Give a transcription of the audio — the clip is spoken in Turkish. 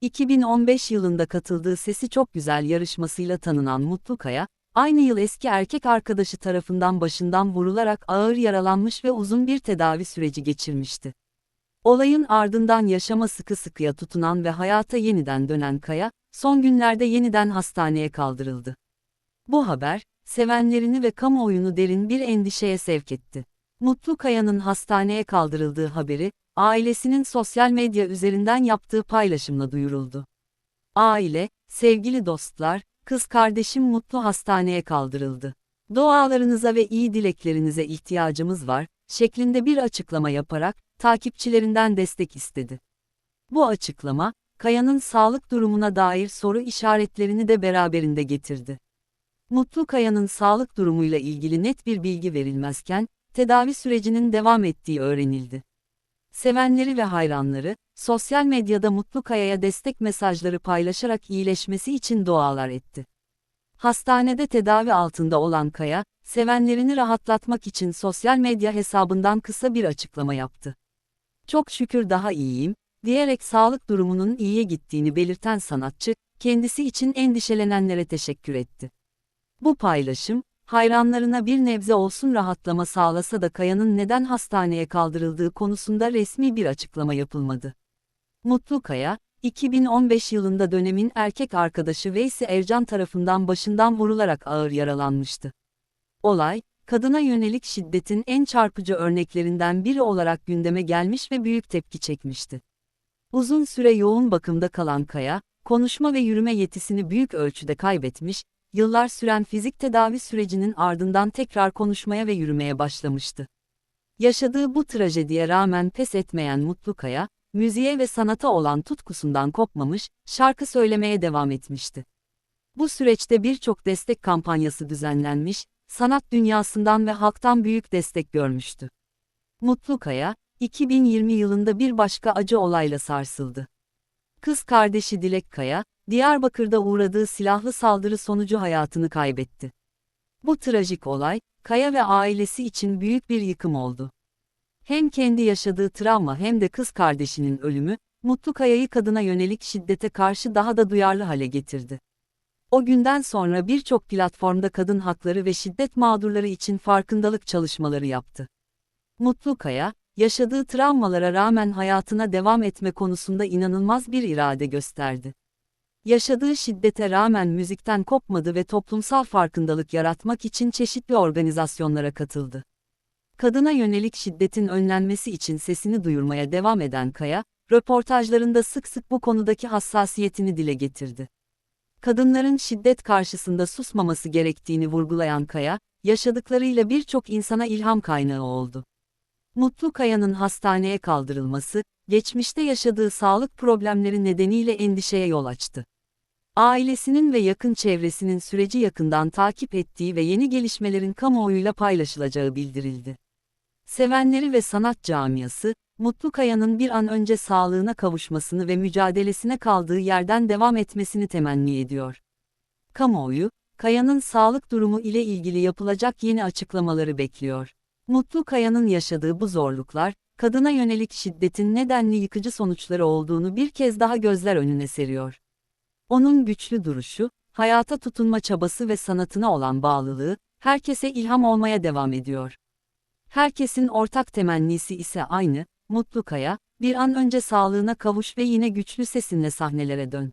2015 yılında katıldığı Sesi Çok Güzel yarışmasıyla tanınan Mutlu Kaya, aynı yıl eski erkek arkadaşı tarafından başından vurularak ağır yaralanmış ve uzun bir tedavi süreci geçirmişti. Olayın ardından yaşama sıkı sıkıya tutunan ve hayata yeniden dönen Kaya, son günlerde yeniden hastaneye kaldırıldı. Bu haber, sevenlerini ve kamuoyunu derin bir endişeye sevk etti. Mutlu Kaya'nın hastaneye kaldırıldığı haberi, ailesinin sosyal medya üzerinden yaptığı paylaşımla duyuruldu. Aile, sevgili dostlar, kız kardeşim Mutlu hastaneye kaldırıldı. Dualarınıza ve iyi dileklerinize ihtiyacımız var, şeklinde bir açıklama yaparak, takipçilerinden destek istedi. Bu açıklama, Kaya'nın sağlık durumuna dair soru işaretlerini de beraberinde getirdi. Mutlu Kaya'nın sağlık durumuyla ilgili net bir bilgi verilmezken, tedavi sürecinin devam ettiği öğrenildi. Sevenleri ve hayranları, sosyal medyada Mutlu Kaya'ya destek mesajları paylaşarak iyileşmesi için dualar etti. Hastanede tedavi altında olan Kaya, sevenlerini rahatlatmak için sosyal medya hesabından kısa bir açıklama yaptı. Çok şükür daha iyiyim, diyerek sağlık durumunun iyiye gittiğini belirten sanatçı, kendisi için endişelenenlere teşekkür etti. Bu paylaşım, hayranlarına bir nebze olsun rahatlama sağlasa da Kaya'nın neden hastaneye kaldırıldığı konusunda resmi bir açıklama yapılmadı. Mutlu Kaya, 2015 yılında dönemin erkek arkadaşı Veysi Ercan tarafından başından vurularak ağır yaralanmıştı. Olay, kadına yönelik şiddetin en çarpıcı örneklerinden biri olarak gündeme gelmiş ve büyük tepki çekmişti. Uzun süre yoğun bakımda kalan Kaya, konuşma ve yürüme yetisini büyük ölçüde kaybetmiş, yıllar süren fizik tedavi sürecinin ardından tekrar konuşmaya ve yürümeye başlamıştı. Yaşadığı bu trajediye rağmen pes etmeyen Mutlu Kaya, müziğe ve sanata olan tutkusundan kopmamış, şarkı söylemeye devam etmişti. Bu süreçte birçok destek kampanyası düzenlenmiş, sanat dünyasından ve halktan büyük destek görmüştü. Mutlu Kaya, 2020 yılında bir başka acı olayla sarsıldı. Kız kardeşi Dilek Kaya, Diyarbakır'da uğradığı silahlı saldırı sonucu hayatını kaybetti. Bu trajik olay, Kaya ve ailesi için büyük bir yıkım oldu. Hem kendi yaşadığı travma hem de kız kardeşinin ölümü, Mutlu Kaya'yı kadına yönelik şiddete karşı daha da duyarlı hale getirdi. O günden sonra birçok platformda kadın hakları ve şiddet mağdurları için farkındalık çalışmaları yaptı. Mutlu Kaya, yaşadığı travmalara rağmen hayatına devam etme konusunda inanılmaz bir irade gösterdi. Yaşadığı şiddete rağmen müzikten kopmadı ve toplumsal farkındalık yaratmak için çeşitli organizasyonlara katıldı. Kadına yönelik şiddetin önlenmesi için sesini duyurmaya devam eden Kaya, röportajlarında sık sık bu konudaki hassasiyetini dile getirdi. Kadınların şiddet karşısında susmaması gerektiğini vurgulayan Kaya, yaşadıklarıyla birçok insana ilham kaynağı oldu. Mutlu Kaya'nın hastaneye kaldırılması, geçmişte yaşadığı sağlık problemleri nedeniyle endişeye yol açtı. Ailesinin ve yakın çevresinin süreci yakından takip ettiği ve yeni gelişmelerin kamuoyuyla paylaşılacağı bildirildi. Sevenleri ve sanat camiası, Mutlu Kaya'nın bir an önce sağlığına kavuşmasını ve mücadelesine kaldığı yerden devam etmesini temenni ediyor. Kamuoyu, Kaya'nın sağlık durumu ile ilgili yapılacak yeni açıklamaları bekliyor. Mutlu Kaya'nın yaşadığı bu zorluklar, kadına yönelik şiddetin nedenli yıkıcı sonuçları olduğunu bir kez daha gözler önüne seriyor. Onun güçlü duruşu, hayata tutunma çabası ve sanatına olan bağlılığı, herkese ilham olmaya devam ediyor. Herkesin ortak temennisi ise aynı, Mutlu Kaya, bir an önce sağlığına kavuş ve yine güçlü sesinle sahnelere dön.